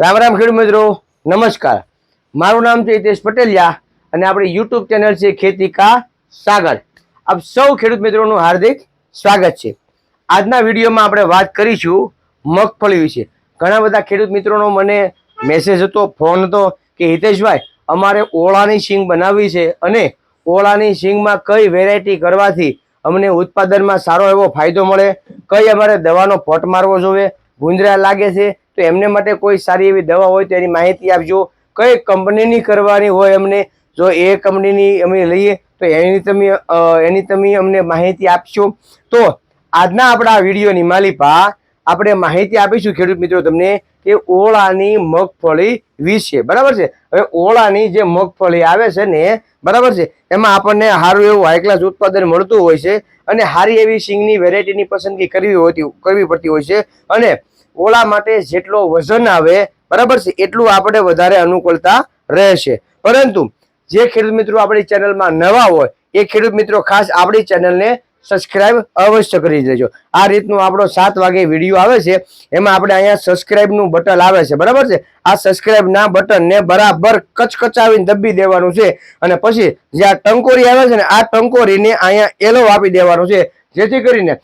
રામ રામ ખેડૂત મિત્રો, નમસ્કાર. મારું નામ છે હિતેશ પટેલિયા અને આપણી યુટ્યુબ ચેનલ છે ખેતી કા સાગર. આપ સૌ ખેડૂત મિત્રોનું હાર્દિક સ્વાગત છે. આજના વિડીયોમાં આપણે વાત કરીશું મગફળી વિશે. ઘણા બધા ખેડૂત મિત્રોનો મને મેસેજ હતો ફોન હતો કે, હિતેશભાઈ, અમારે ઓળાની સિંગ બનાવવી છે અને ઓળાની સિંગમાં કઈ વેરાયટી કરવાથી અમને ઉત્પાદનમાં સારો એવો ફાયદો મળે? કઈ અમારે દવાનો પટ મારવો જોઈએ ગુંજરા લાગે છે? તો એમને માટે કોઈ સારી એવી દવા હોય તો એની માહિતી આપજો. કઈ કંપનીની કરવાની હોય અમને? જો એ કંપનીની અમે લઈએ તો એની તમે એની તમે અમને માહિતી આપશો. તો આજના આપણા વિડીયોની માલિપા આપણે માહિતી આપીશું ખેડૂત મિત્રો તમને કે ઓળાની મગફળી વિશે. બરાબર છે? હવે ઓળાની જે મગફળી આવે છે ને, બરાબર છે? એમાં આપણને સારું એવું હાઈ ક્લાસ ઉત્પાદન મળતું હોય છે અને સારી એવી સિંગની વેરાયટીની પસંદગી કરવી હોતી, કરવી પડતી હોય છે. અને ઓળા માટે જેટલો વજન આવે, બરાબર છે, એટલું આપણે વધારે અનુકૂળતા રહેશે. પરંતુ જે ખેડૂત મિત્રો આપણી ચેનલમાં નવા હોય, એ ખેડૂત મિત્રો ખાસ આપણી ચેનલને સબસ્ક્રાઇબ અવશ્ય કરી દેજો. આ રીતનું આપણો સાત વાગે વીડિયો આવે છે, એમાં આપણે અહીંયા સબસ્ક્રાઇબનું બટન આવે છે, બરાબર છે? આ સબસ્ક્રાઇબના બટનને બરાબર કચકચાવીને દબી દેવાનું છે. અને પછી જે આ ટંકોરી આવે છે ને, આ ટંકોરીને અહીંયા એલો આપી દેવાનું છે. જેથી કરીને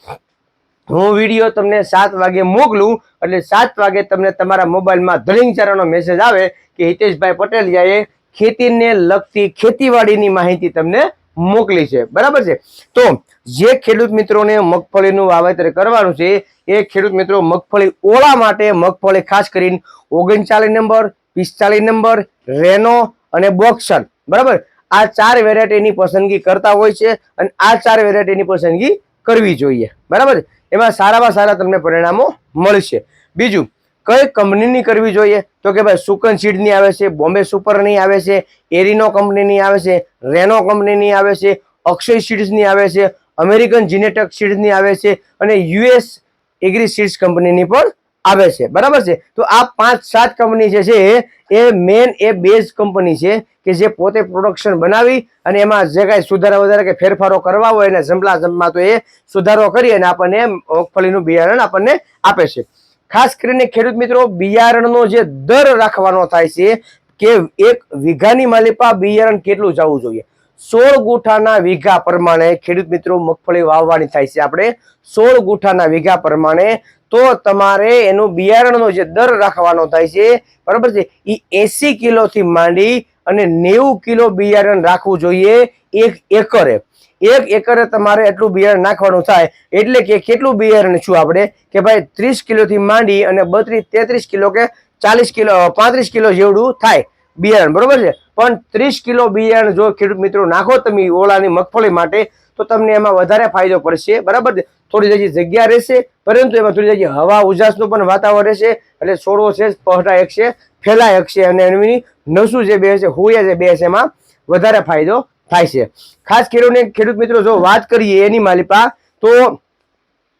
હું વીડિયો તમને સાત વાગે મોકલું, એટલે સાત વાગે તમને તમારા મોબાઈલમાં ધલિંગ ચારાનો મેસેજ આવે કે હિતેશભાઈ પટેલિયાએ ખેતીને લગતી ખેતીવાડીની માહિતી તમને મોકલી છે. બરાબર છે? તો જે ખેડૂત મિત્રોને મગફળીનું વાવેતર કરવાનું છે, એ ખેડૂત મિત્રો મગફળી ઓળા માટે મગફળી ખાસ કરીને ઓગણચાલીસ નંબર, પિસ્તાલીસ નંબર, રેનો અને બોક્સર બરાબર? આ ચાર વેરાયટીની પસંદગી કરતા હોય છે અને આ ચાર વેરાયટીની પસંદગી કરવી જોઈએ. બરાબર? એમાં સારામાં સારા તમને પરિણામો મળશે. બીજું, કઈ કંપનીની કરવી જોઈએ? તો કે ભાઈ, સુકન સીડની આવે છે, બોમ્બે સુપરની આવે છે, એરિનો કંપનીની આવે છે, રેનો કંપનીની આવે છે, અક્ષય સીડ્સની આવે છે, અમેરિકન જીનેટક સીડ્સની આવે છે અને યુએસ એગ્રી સીડ્સ કંપનીની પણ આવે છે. બરાબર છે? તો આ પાંચ સાત કંપની જે છે, એ મેન એ બેઝ કંપની છે કે જે પોતે પ્રોડક્શન બનાવી અને એમાં જે કાંઈ સુધારા વધારા કે ફેરફારો કરવા હોય અને જમલા જમવા તો એ સુધારો કરી અને આપણને મગફળીનું બિયારણ આપણને આપે છે. ખાસ કરીને ખેડૂત મિત્રો, બિયારણનો જે દર રાખવાનો થાય છે કે એક વીઘાની માલિપા બિયારણ કેટલું જવું જોઈએ? સોળ ગુઠાના વીઘા પ્રમાણે ખેડૂત મિત્રો મગફળી વાવવાની થાય છે આપણે. સોળ ગુઠાના વીઘા પ્રમાણે તો તમારે એનું બિયારણનો જે દર રાખવાનો થાય છે, બરાબર છે એ એસી કિલોથી માંડી અને નેવું કિલો બિયારણ રાખવું જોઈએ એક એકરે. એક એકરે તમારે એટલું બિયારણ નાખવાનું થાય, એટલે કે કેટલું બિયારણ છું આપણે? કે ભાઈ ત્રીસ કિલોથી માંડી અને બત્રીસ, તેત્રીસ કિલો કે ચાલીસ કિલો પાંત્રીસ કિલો જેવડું થાય બિયારણ, બરોબર છે? પણ ત્રીસ કિલો બિયારણ જો ખેડૂત મિત્રો નાખો તમે ઓળાની મગફળી માટે તો તમને એમાં વધારે ફાયદો પડશે. બરાબર છે? થોડી જગ્યા જગ્યા રહેશે, પરંતુ એમાં થોડી જગ્યા હવા ઉજાસનું પણ વાતાવરણ રહેશે, એટલે છોડવો છે પહટા એકશે ફેલાય એકશે અને એની નસું જે બે છે હોયા જે બે છે, એમાં વધારે ફાયદો થાય છે. ખાસ ખેડૂતને, ખેડૂત મિત્રો, જો વાત કરીએ એની માલિપા, તો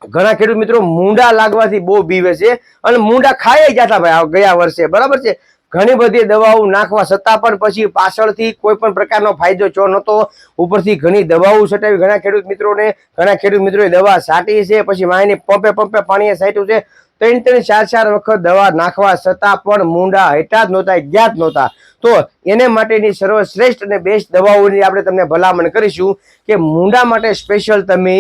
ઘણા ખેડૂત મિત્રો મૂંડા લાગવાથી બહુ બીવે છે, અને મૂંડા ખાઈ ગયા હતા ભાઈ ગયા વર્ષે. બરાબર છે? ઘણી બધી દવાઓ નાખવા છતાં પણ પછી પાછળથી કોઈ પણ પ્રકારનો ફાયદો ચો નહોતો. ઉપરથી ઘણી દવાઓ છટાવી. ઘણા ખેડૂત મિત્રોને, ઘણા ખેડૂત મિત્રોએ દવા છાંટી છે. પછી માહિતી પંપે પંપે પાણીએ છાંટ્યું છે. ત્રણ ત્રણ ચાર ચાર વખત દવા નાખવા છતાં પણ મૂંડા હટા જ નહોતા, ગયા જ નહોતા. તો એને માટેની સર્વશ્રેષ્ઠ અને બેસ્ટ દવાઓની આપણે તમને ભલામણ કરીશું કે મૂંડા માટે સ્પેશિયલ તમે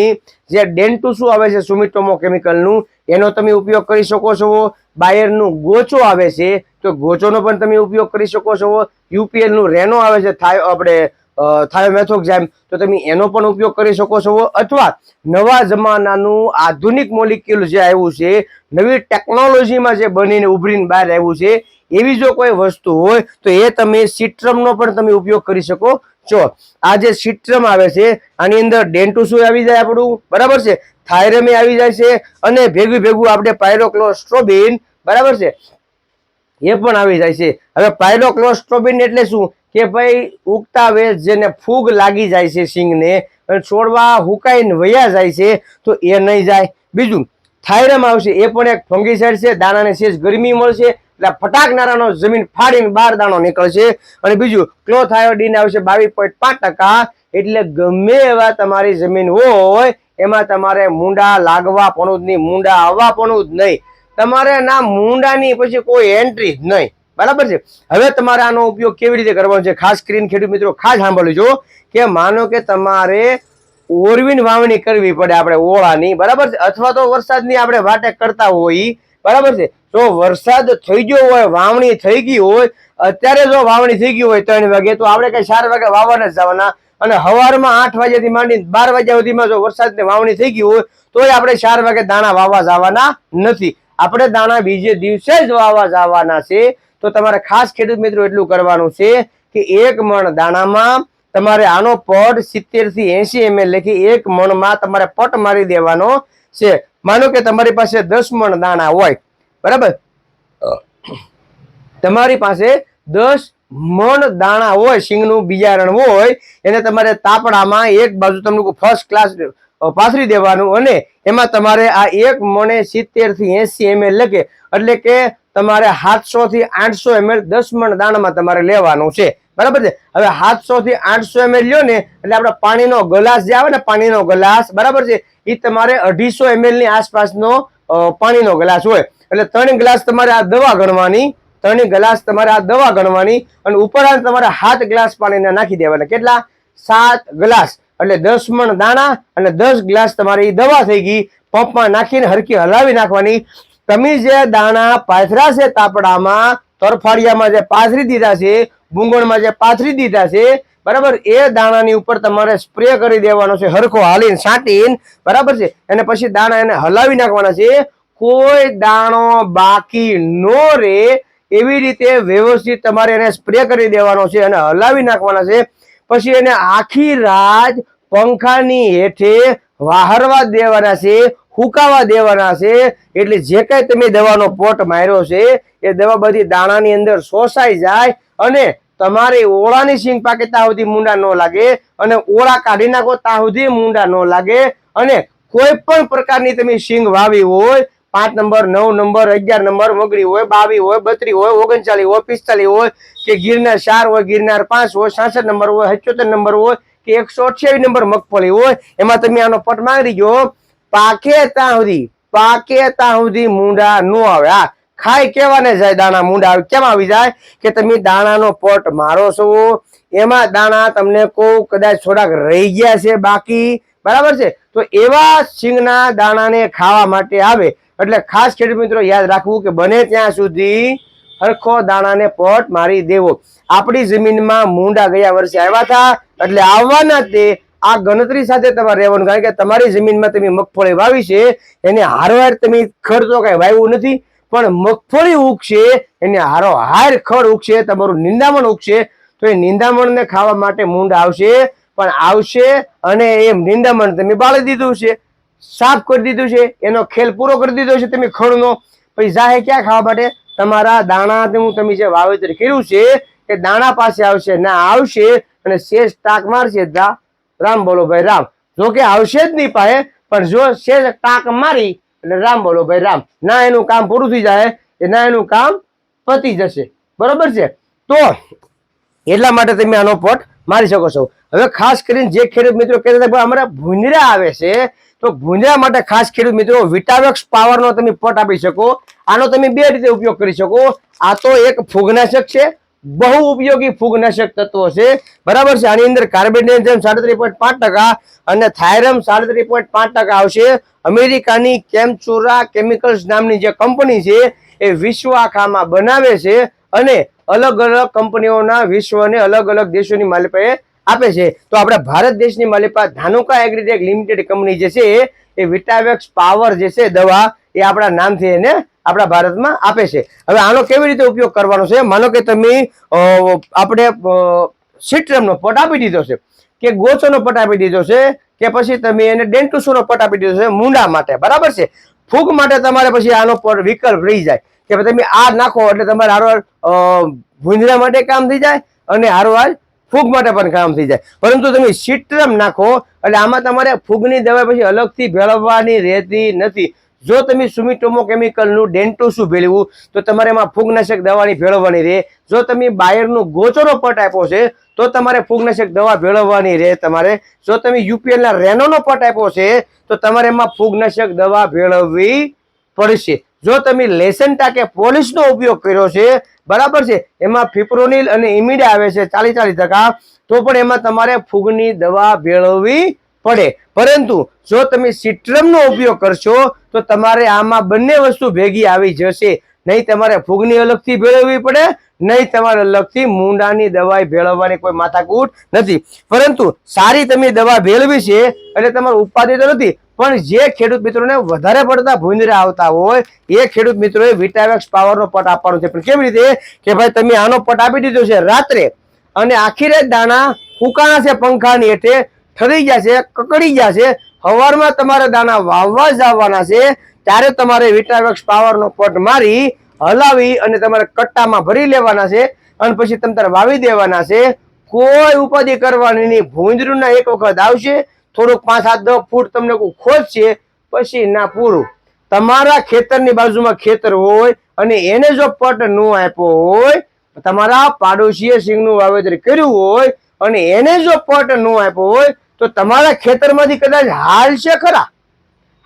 જે ડેન્ટુસુ આવે છે સુમિટોમો કેમિકલનું, એનો તમે ઉપયોગ કરી શકો છો. બાયરનું ગોચો આવે છે, તો ગોચોનો પણ તમે ઉપયોગ કરી શકો છો. યુપીએલનું રેનો આવે છે, થાય આપણે થાયોમેથોક્ઝાઇમ તો તમે એનો પણ ઉપયોગ કરી શકો છો. અથવા નવા જમાનાનું આધુનિક મોલિક્યુલ જે આવ્યું છે, નવી ટેકનોલોજીમાં જે બનીને ઉભરીને બહાર આવ્યું છે, એવી જો કોઈ વસ્તુ હોય, તો એ તમે સિટ્રમનો પણ તમે ઉપયોગ કરી શકો છો. આ જે સિટ્રમ આવે છે, આની અંદર ડેન્ટુસુ આવી જાય આપણું, બરાબર છે? થાયરમે આવી જાય છે, અને ભેગું ભેગું આપણે પાયરોક્લોસ્ટ્રોબિન, બરાબર છે? એ પણ આવી જાય છે. હવે પાયરોક્લોસ્ટ્રોબિન એટલે શું? કે ભાઈ ઉગતા વેજ જેને ફૂગ લાગી જાય છે સિંગને છોડવા હુકાઈને વયા જાય છે, તો એ નહીં જાય. બીજું થાયરમ આવશે, એ પણ એક ફંગીસાઇડ છે, દાણાને શેષ ગરમી મળશે, એટલે ફટાકનારાનો જમીન ફાડીને બહાર દાણો નીકળશે. અને બીજું, ક્લોથાયોડીન આવશે બાવીસ પોઈન્ટ પાંચ ટકા, એટલે ગમે એવા તમારી જમીન હોય, એમાં તમારે મૂંડા લાગવા પણ જ નહીં, મૂંડા આવવા પણ જ નહીં. તમારે ના મૂંડાની પછી કોઈ એન્ટ્રી નહીં. બરાબર છે? હવે તમારે આનો ઉપયોગ કેવી રીતે કરવાનો છે? ખાસ કરીને ખેડૂત મિત્રો, ખાસ સાંભળજો કે માનો કે તમારે ઓરવીન વાવણી કરવી પડે આપણે ઓળાની, બરાબર છે? અથવા તો વરસાદની આપણે વાટે કરતા હોય, બરાબર છે? જો વરસાદ થઈ ગયો હોય, વાવણી થઈ ગઈ હોય, અત્યારે જો વાવણી થઈ ગઈ હોય ત્રણ વાગે, તો આપણે કઈ ચાર વાગે વાવવાના જ જવાના. અને હવારમાં આઠ વાગ્યાથી માંડીને બાર વાગ્યા સુધીમાં જો વરસાદની વાવણી થઈ ગઈ હોય, તોય આપણે ચાર વાગે દાણા વાવવા જવાના નથી. આપણે દાણા બીજે દિવસે જ વાવા જવાના છે. તો તમારે ખાસ ખેડૂત મિત્રો એટલું કરવાનું છે કે એક મણ દાણામાં તમારે આનો પટ સિત્તેરથી એસી એમએલ લખી એક મણમાં તમારે પટ મારી દેવાનો છે. માનો કે તમારી પાસે દસ મણ દાણા હોય, બરાબર? તમારી પાસે દસ મણ દાણા હોય સિંગનું બિયારણ હોય, એને તમારે તાપડામાં એક બાજુ તમને ફર્સ્ટ ક્લાસ પાથરી દેવાનું અને એમાં તમારે આ એક મણે સિત્તેરથી એસી એમએલ લખે. એટલે કે તમારે સાતસો થી આઠસો એમએલ દસ મણ દાણામાં તમારે લેવાનું છે. બરાબર છે? હવે સાતસો થી આઠસો એમએલ લ્યો ને, એટલે આપણે પાણીનો ગ્લાસ જે આવે ને પાણીનો ગ્લાસ, બરાબર છે? એ તમારે અઢીસો એમએલની આસપાસનો પાણીનો ગ્લાસ હોય. એટલે ત્રણ ગ્લાસ તમારે આ દવા ગણવાની, ત્રણ ગ્લાસ તમારે આ દવા ગણવાની અને ઉપરાંત તમારે સાત ગ્લાસ પાણીના નાખી દેવાના. કેટલા? સાત ગ્લાસ. એટલે દસ મણ દાણા અને દસ ગ્લાસ તમારી દવા થઈ ગઈ. પંપમાં નાખીને હરકી હલાવી નાખવાની. તમે જે દાણા પાથરા છે તાપડામાં, તરફાડિયામાં જે પાથરી દીધા છે, ભૂંગળમાં જે પાથરી દીધા છે, બરાબર, એ દાણાની ઉપર તમારે સ્પ્રે કરી દેવાનો છે, હરખો હાલીને, છાંટીને, બરાબર છે? અને પછી દાણા એને હલાવી નાખવાના છે. કોઈ દાણો બાકી નો રે એવી રીતે વ્યવસ્થિત તમારે એને સ્પ્રે કરી દેવાનો છે અને હલાવી નાખવાના છે. પછી એને આખી રાત પંખાની હેઠે વાહરવા દેવાના છે, હુકાવા દેવાના છે. એટલે જે કઈ તમે દવાનો પોટ માર્યો છે, એ દવા બધી દાણાની અંદર શોષાઈ જાય અને તમારી ઓળાની સિંગ પાકે ત્યાં સુધી મૂંડા ન લાગે અને ઓળા કાઢી નાખો ત્યાં સુધી મૂંડા ન લાગે અને કોઈ પણ પ્રકારની તમે સિંગ વાવી હોય પાંચ નંબર, નવ નંબર, અગિયાર નંબર મગડી હોય, બાવી હોય બત્રી હોય, ઓગણચાલીસ હોય, પિસ્તાલીસ હોય, કે ગિરનાર ચાર હોય, ગિરનાર પાંચ હોય, સાસઠ નંબર હોય, સત્યોતેર નંબર હોય, કે એકસો અઠ્યાવીસ નંબર મગફળી હોય, એમાં તમે આનો પટ માંગી ગયો પાકે ત્યાં સુધી પાકે ત્યાં સુધી મૂંડા ન આવે. હા ખાઈ કેવાને જાય દાણા, મૂંડા આવે. કેમ આવી જાય? કે તમે દાણાનો પટ મારો છો, એમાં દાણા તમને કોઈ કદાચ થોડાક રહી ગયા છે બાકી. બરાબર છે? તો એવા સિંગના દાણાને ખાવા માટે આવે. એટલે ખાસ ખેડૂત મિત્રો યાદ રાખવું કે બને ત્યાં સુધી હરખો દાણાને પોટ મારી દેવો. આપણી જમીનમાં મૂંડા ગયા વર્ષે આવ્યા હતા, એટલે આવવાના તે આ ગણતરી સાથે તમારે રહેવાનું. કારણ કે તમારી જમીનમાં તમે મગફળી વાવી છે, એને હારવાર તમે ખર્ચો કઈ વાવ્યું નથી, પણ મગફળી ઉગશે, એને હારો હાર ખડ ઉગશે, તમારું નિંદામણ ઉગશે, તો એ નિંદામણને ખાવા માટે મૂંડ આવશે. પણ આવશે અને એ નિંદામણ તમે બાળી દીધું છે, સાફ કરી દીધું છે, એનો ખેલ પૂરો કરી દીધો છે તમે ખડનો પછી જાહે ક્યાં ખાવા માટે? તમારા દાણા હું તમે જે વાવેતર કર્યું છે, એ દાણા પાસે આવશે, ના આવશે, અને શેષ ટાક મારશે રામ બોલો ભાઈ, રામ. જો કે આવશે જ નહીં પાસે પણ જો શેષ ટાક મારી, એટલે રામ બોલો ભાઈ, રામ. ના એનું કામ પૂરું થઈ જાય એ ના એનું કામ પતી જશે. બરોબર છે? તો એટલા માટે તમે આનો પોટ મારી શકો છો. હવે ખાસ કરીને જે ખેડૂત મિત્રો કહેતા હતા અમારે ભૂંજરા આવે છે, તો ભૂંજરા માટે ખાસ ખેડૂત મિત્રો વિટાવેક્સ પાવરનો તમે પટ આપી શકો. આનો તમે બે રીતે ઉપયોગ કરી શકો. આ તો એક ફૂગનાશક છે, બહુ ઉપયોગી ફૂગનાશક તત્વો છે. બરાબર છે? આની અંદર કાર્બેન્ડેઝમ સાડત્રીસ પોઈન્ટ પાંચ ટકા અને થાયરમ સાડત્રીસ પોઈન્ટ પાંચ ટકા આવશે. અમેરિકાની કેમચુરા કેમિકલ્સ નામની જે કંપની છે, એ વિશ્વ આખામાં બનાવે છે અને અલગ અલગ કંપનીઓના વિશ્વને અલગ અલગ દેશોની માલિકાએ આપે છે. તો આપણે ભારત દેશની માલિકા ધાનુકા એગ્રીટેક લિમિટેડ કંપની જે છે, એ વિટાવેક્સ પાવર જે છે, દવા, એ આપણા નામથી એને આપણા ભારતમાં આપે છે. હવે આનો કેવી રીતે ઉપયોગ કરવાનો છે? માનો કે તમે આપણે સિટ્રમનો પટ આપી દીધો છે. કે ગોચોનો પટ આપી દીધો છે. કે પછી તમે એને ડેન્ટુસોનો પટ આપી દીધો છે મૂંડા માટે. બરાબર છે? ફૂગ માટે તમારે પછી આનો વિકલ્પ રહી જાય. કે તમે આ નાખો એટલે તમારે હારો ભૂંજરા માટે કામ થઈ જાય અને હારવાર ફૂગ માટે પણ કામ થઈ જાય. પરંતુ તમે સિટ્રમ નાખો, એટલે આમાં તમારે ફૂગની દવા પછી અલગથી ભેળવવાની રહેતી નથી. જો તમે સુમિટોમો કેમિકલનું ડેન્ટોસું ભેળવું તો તમારે એમાં ફૂગનાશક દવાની ભેળવવાની રહે. જો તમે બાયરનું ગોચરો પટ આપ્યો છે, તો તમારે ફૂગનાશક દવા ભેળવવાની રહે તમારે. જો તમે યુપીએલના રેનોનો પટ આપ્યો છે, તો તમારે એમાં ફૂગનાશક દવા ભેળવવી પડશે. જો તમે લેસન કે પોલિશનો ઉપયોગ કર્યો છે, બરાબર છે, એમાં ફિપ્રોનિલ અને ઇમિડા આવે છે ચાલીસ ચાલીસ ટકા, તો પણ એમાં તમારે ફૂગની દવા ભેળવવી પડે. પરંતુ જો તમે સિટ્રમનો ઉપયોગ કરશો, તો તમારે આમાં બંને વસ્તુ ભેગી આવી જશે. નહીં તમારે ફૂગની અલગથી ભેળવવી પડે, નહીં તમારે અલગથી મૂંડાની દવાઈ ભેળવવાની કોઈ માથાકૂટ નથી. પરંતુ સારી તમે દવા ભેળવી છે, એટલે તમારું ઉપાધિ નથી પણ જે ખેડૂત મિત્રોને વધારે પડતા ભૂંદરા આવતા હોય, એ ખેડૂત મિત્રોએ વિટાવેક્સ પાવરનો પટ આપવાનો છે. પણ કેવી રીતે? કે ભાઈ, તમે આનો પટ આપી દીધો છે રાત્રે અને આખી રાત દાણા ફૂકાણા છે પંખાની હેઠે, ઠરી ગયા છે, કકડી ગયા છે. સવારમાં તમારે દાણા વાવવા જ આવવાના છે. ત્યારે તમારે વિટાવેક્સ પાવરનો પટ મારી, હલાવી અને તમારે કટ્ટામાં ભરી લેવાના છે અને પછી તમે તારે વાવી દેવાના છે. કોઈ ઉપાધિ કરવાની નહીં. ભૂંજરૂના એક વખત આવશે થોડુંક પાંચ સાત દસ ફૂટ તમને કોઈ ખોજશે પછી ના પૂરું. તમારા ખેતરની બાજુમાં ખેતર હોય અને એને જો પટ ન આપ્યો હોય, તમારા પાડોશીએ સિંગનું વાવેતર કર્યું હોય અને એને જો પટ ન આપ્યો હોય, તો તમારા ખેતરમાંથી કદાચ હાલશે ખરા?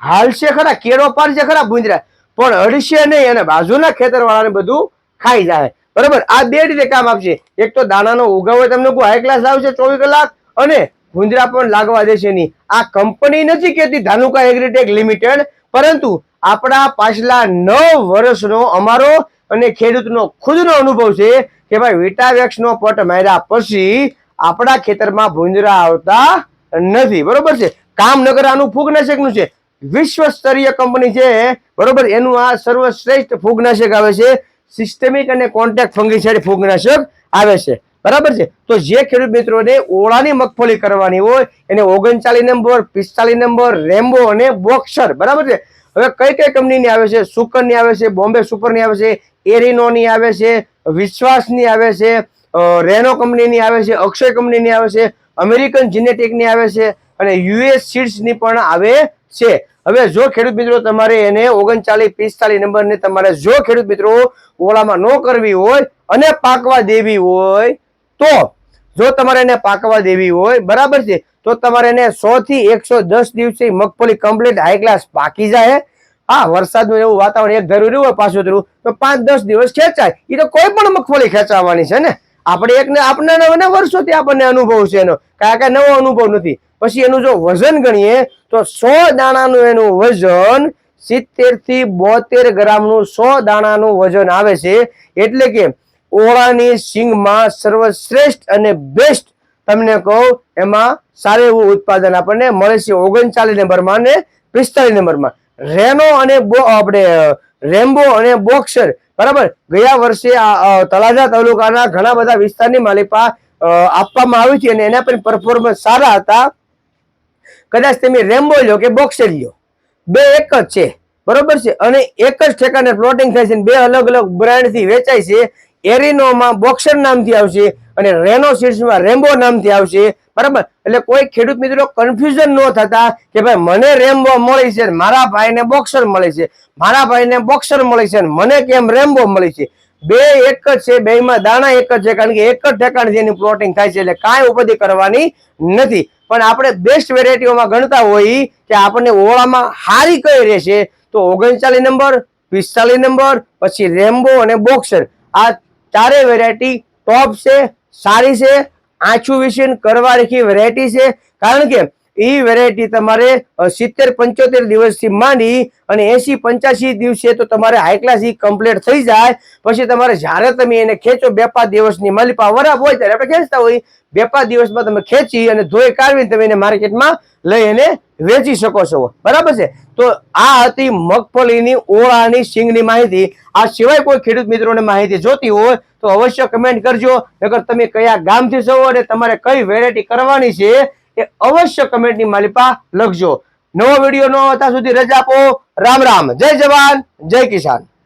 હાલશે ખરા? કેળો પાડશે ખરા? ભૂંજરા પણ અડશે નહીં અને બાજુના ખેતર વાળાને બધું ખાઈ જાય. બરાબર? આ બે રીતે કામ આપશે. એક તો દાણાનો ઉગાવ તમને બહુ હાઈ ક્લાસ આવશે ચોવીસ કલાક અને ભૂંજરા પણ લાગવા દેશે નહીં. આ કંપની નથી કહેતી ધાનુકા એગ્રીટેક લિમિટેડ, પરંતુ આપણા પાછલા નવ વર્ષનો અમારો અને ખેડૂતનો ખુદનો અનુભવ છે કે ભાઈ વિટાવેક્સનો પટ માર્યા પછી આપણા ખેતરમાં ભૂંજરા આવતા નથી. બરોબર છે? કામનગર આનું ફૂગનાશકનું છે. વિશ્વ સ્તરીય કંપની છે. બરોબર? એનું આ સર્વશ્રેષ્ઠ ફૂગનાશક આવે છે. સિસ્ટમિક અને કોન્ટેક્ટ ફંગીસાઇડ ફૂગનાશક આવે છે. બરાબર છે? તો જે ખેડૂત મિત્રોને ઓળાની મગફળી કરવાની હોય, એને ઓગણચાલીસ નંબર, પિસ્તાલીસ નંબર, રેમ્બો અને બોક્સર, બરાબર છે? હવે કઈ કઈ કંપનીની આવે છે? સુકનની આવે છે, બોમ્બે સુપરની આવે છે, એરિનોની આવે છે, વિશ્વાસની આવે છે રેનો કંપનીની આવે છે, અક્ષય કંપનીની આવે છે, અમેરિકન જીનેટિકની આવે છે અને યુએસ સીડ્સની પણ આવે છે. હવે જો ખેડૂત મિત્રો તમારે એને ઓગણચાલીસ, પિસ્તાલીસ નંબરને તમારે જો ખેડૂત મિત્રો ઓળામાં ન કરવી હોય અને પાકવા દેવી હોય તો જો તમારે એને પાકવા દેવી હોય, બરાબર છે, તો તમારે એને સો થી એકસો દસ દિવસે મગફળી કમ્પ્લીટ હાઈ ક્લાસ પાકી જાય. હા, વરસાદનું એવું વાતાવરણ એક રહ્યું હોય, પાછું ધરું, તો પાંચ દસ દિવસ ખેંચાય. એ તો કોઈ પણ મગફળી ખેંચાવાની છે ને. આપણે એકને આપણને વર્ષોથી આપણને અનુભવ છે એનો. કાંઈ કે નવો અનુભવ નથી. પછી એનું જો વજન ગણીએ, તો સો દાણાનું એનું વજન સિત્તેરથી બોતેર ગ્રામનું સો દાણાનું વજન આવે છે. એટલે કે ઓળાની સિંગમાં સર્વશ્રેષ્ઠ અને બેસ્ટ તમને કહું, એમાં સારું એવું ઉત્પાદન આપણને મળે છે ઓગણચાલીસ નંબરમાં અને પિસ્તાલીસ નંબરમાં. રેનો અને આપણે રેમ્બો અને બોક્સર, બરાબર? ગયા વર્ષે તળાજા તાલુકાના ઘણા બધા વિસ્તારની માલિપા આપવામાં આવી છે અને એના પણ પરફોર્મન્સ સારા હતા. કદાચ તમે રેમ્બો લ્યો કે બોક્સર લ્યો બે એક જ છે. બરોબર છે? અને એક જ ઠેકાને પ્લોટિંગ થાય છે બે અલગ અલગ બ્રાન્ડથી વેચાય છે. એરિનોમાં બોક્સર નામથી આવશે અને રેનો સીડ્સમાં રેમ્બો નામથી આવશે. બરાબર? એટલે કોઈ ખેડૂત મિત્રો કન્ફ્યુઝન ન થતા કે ભાઈ મને રેમ્બો મળી છે મારા ભાઈને બોક્સર મળે છે. મારા ભાઈને બોક્સર મળી છે મને કેમ રેમ્બો મળી છે? બે એક જ છે, બેમાં દાણા એક જ છે, કારણ કે એક જ ઠેકાણથી એની પ્લોટિંગ થાય છે એટલે કાંઈ ઉપધી કરવાની નથી. પણ આપણે બેસ્ટ વેરાયટીઓમાં ગણતા હોઈએ કે આપણને ઓળામાં હારી કઈ રહેશે, તો ઓગણચાલીસ નંબર, પિસ્તાલીસ નંબર, પછી રેમ્બો અને બોક્સર. આ ચારે વેરાયટી ટોપ છે સારી છે આછું વિશે કરવા રેખી વેરાયટી છે. કારણ કે એ વેરાયટી તમારે સિત્તેર પંચોતેર દિવસથી માંડી અને એસી પંચ્યાસી દિવસે તો તમારે હાઈ ક્લાસ ઈ કમ્પ્લીટ થઈ જાય. પછી તમારે જ્યારે તમે એને ખેંચો, બે પાંચ દિવસની માલિપા વરાબ હોય ત્યારે આપણે ખેંચતા હોય બે પાંચ દિવસમાં તમે ખેંચી અને ધોઈ કાઢવીને તમે એને માર્કેટમાં લઈ એને વેચી શકો છો. બરાબર છે? તો આ હતી મગફળીની ઓળાની સિંગની માહિતી. આ સિવાય કોઈ ખેડૂત મિત્રોને માહિતી જોતી હોય તો અવશ્ય કમેન્ટ કરજો. નગર તમે કયા ગામથી છો અને તમારે કઈ વેરાયટી કરવાની છે એ અવશ્ય કમેન્ટની માલિપા લખજો. નવો વીડિયો નો અત્યાર સુધી રજા આપો. રામ રામ. જય જવાન. જય કિસાન.